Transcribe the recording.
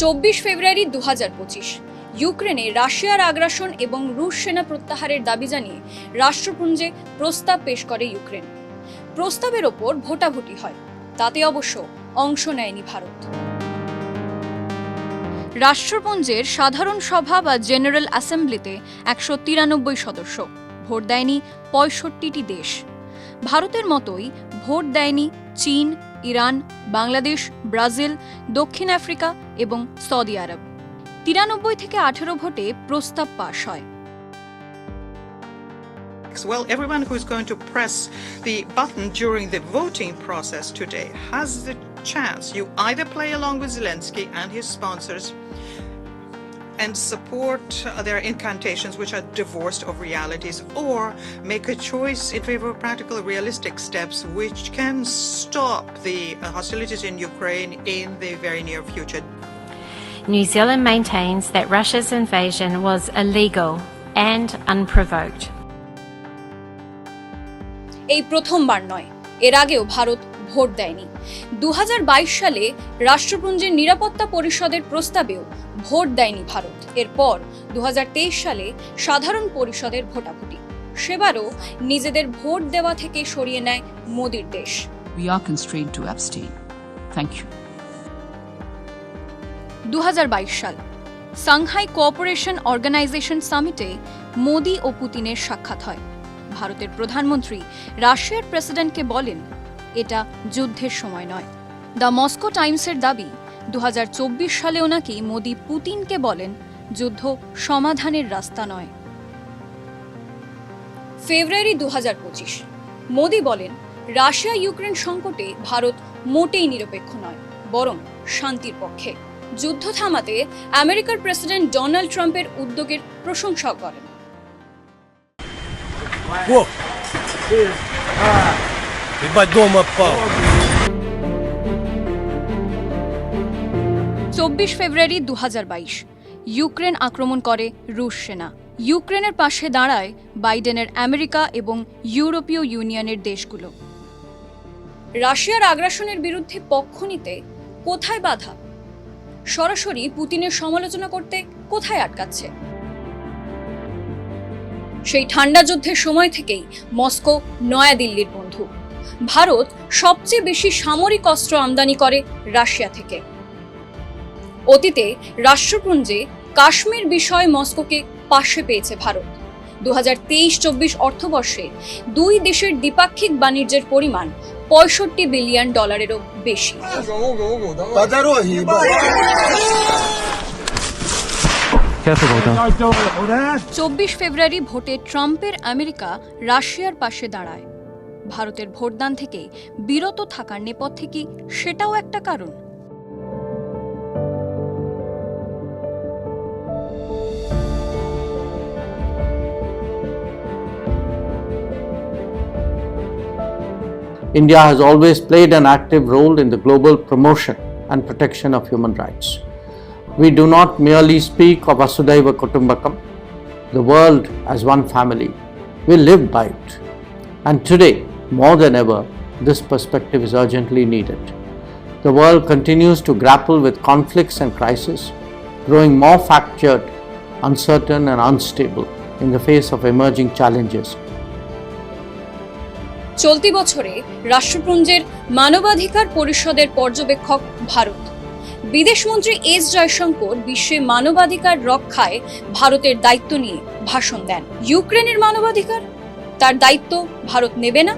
চব্বিশ ফেব্রুয়ারি দু হাজার পঁচিশ। ইউক্রেনে রাশিয়ার আগ্রাসন এবং রুশ সেনা প্রত্যাহারের দাবি জানিয়ে রাষ্ট্রপুঞ্জে প্রস্তাব পেশ করে ইউক্রেন। প্রস্তাবের ওপর ভোটাভুটি হয়। তাতে অবশ্য অংশ নেয়নি ভারত। রাষ্ট্রপুঞ্জের সাধারণ সভা বা জেনারেল অ্যাসেম্বলিতে একশো তিরানব্বই সদস্য। ভোট দেয়নি পঁয়ষট্টিটি দেশ। ভারতের মতোই ভোট দেয়নি চীন ইরান বাংলাদেশ ব্রাজিল দক্ষিণ আফ্রিকা এবং সৌদি আরব তিরানব্বই থেকে আঠেরো ভোটে প্রস্তাব পাশ হয় Well, everyone who is going to press the button during the voting process today has the chance. You either play along with Zelensky and his sponsors and support uh, their incantations, which are divorced of realities, or make a choice in favor of practical, realistic steps which can stop the uh, hostilities in Ukraine in the very near future. New Zealand maintains that Russia's invasion was illegal and unprovoked. এই প্রথমবার নয় এর আগেও Bharat vote দেয়নি। দু হাজার বাইশ সালে রাষ্ট্রপুঞ্জের নিরাপত্তা পরিষদের প্রস্তাবেও ভোট দেয়নি ভারত। এরপর দু হাজার তেইশ সালে সাধারণ পরিষদের ভোটাভুটি। সেবারও নিজেদের ভোট দেওয়া থেকে সরিয়ে নেয় মোদির দেশ। We are constrained to abstain. Thank you. দুহাজার বাইশ সাল সাংহাই কোঅপারেশন অর্গানাইজেশন সামিটে মোদি ও পুতিনের সাক্ষাৎ হয়। ভারতের প্রধানমন্ত্রী রাশিয়ার প্রেসিডেন্টকে বলেন এটা যুদ্ধের সময় নয়। দ্য মস্কো টাইমসের দাবি দু সালেও নাকি মোদি পুতিনকে বলেন, যুদ্ধ সমাধানের রাস্তা নয়। ফেব্রুয়ারি দু মোদি বলেন, রাশিয়া ইউক্রেন সংকটে ভারত মোটেই নিরপেক্ষ নয়, বরং শান্তির পক্ষে। যুদ্ধ থামাতে আমেরিকার প্রেসিডেন্ট ডোনাল্ড ট্রাম্পের উদ্যোগের প্রশংসা করেন! Ебать, дом отпал. চব্বিশ ফেব্রুয়ারি দু ইউক্রেন আক্রমণ করে রুশ সেনা ইউক্রেনের পাশে দাঁড়ায় বাইডেনের আমেরিকা এবং ইউরোপীয় ইউনিয়নের দেশগুলো রাশিয়ার আগ্রাসনের বিরুদ্ধে পক্ষ নিতে কোথায় বাধা সরাসরি পুতিনের সমালোচনা করতে কোথায় আটকাচ্ছে সেই ঠান্ডা যুদ্ধের সময় থেকেই মস্কো নয়াদিল্লির বন্ধু ভারত সবচেয়ে বেশি সামরিক অস্ত্র আমদানি করে রাশিয়া থেকে। অতীতে রাষ্ট্রপুঞ্জে কাশ্মীর বিষয়ে মস্কোকে পাশে পেয়েছে ভারত। দু হাজার তেইশ চব্বিশ অর্থবর্ষে দুই দেশের দ্বিপাক্ষিক বাণিজ্যের পরিমাণ পঁয়ষট্টি বিলিয়ন ডলারেরও বেশি। চব্বিশ ফেব্রুয়ারি ভোটে ট্রাম্পের আমেরিকা রাশিয়ার পাশে দাঁড়ায়। ভারতের ভোটদান থেকে বিরত থাকার নেপথ্যে কি সেটাও একটা কারণ India has always played an active role in the global promotion and protection of human rights. We do not merely speak of Vasudhaiva Kutumbakam, the world as one family. We live by it. And today, more than ever, this perspective is urgently needed. The world continues to grapple with conflicts and crises, growing more fractured, uncertain, and unstable in the face of emerging challenges চলতি বছরে রাষ্ট্রপুঞ্জের মানবাধিকার পরিষদের পর্যবেক্ষক ভারত বিদেশমন্ত্রী S Jaishankar বিশ্বে মানবাধিকার রক্ষায় ভারতের দায়িত্ব নিয়ে ভাষণ দেন ইউক্রেনের মানবাধিকার তার দায়িত্ব ভারত নেবে না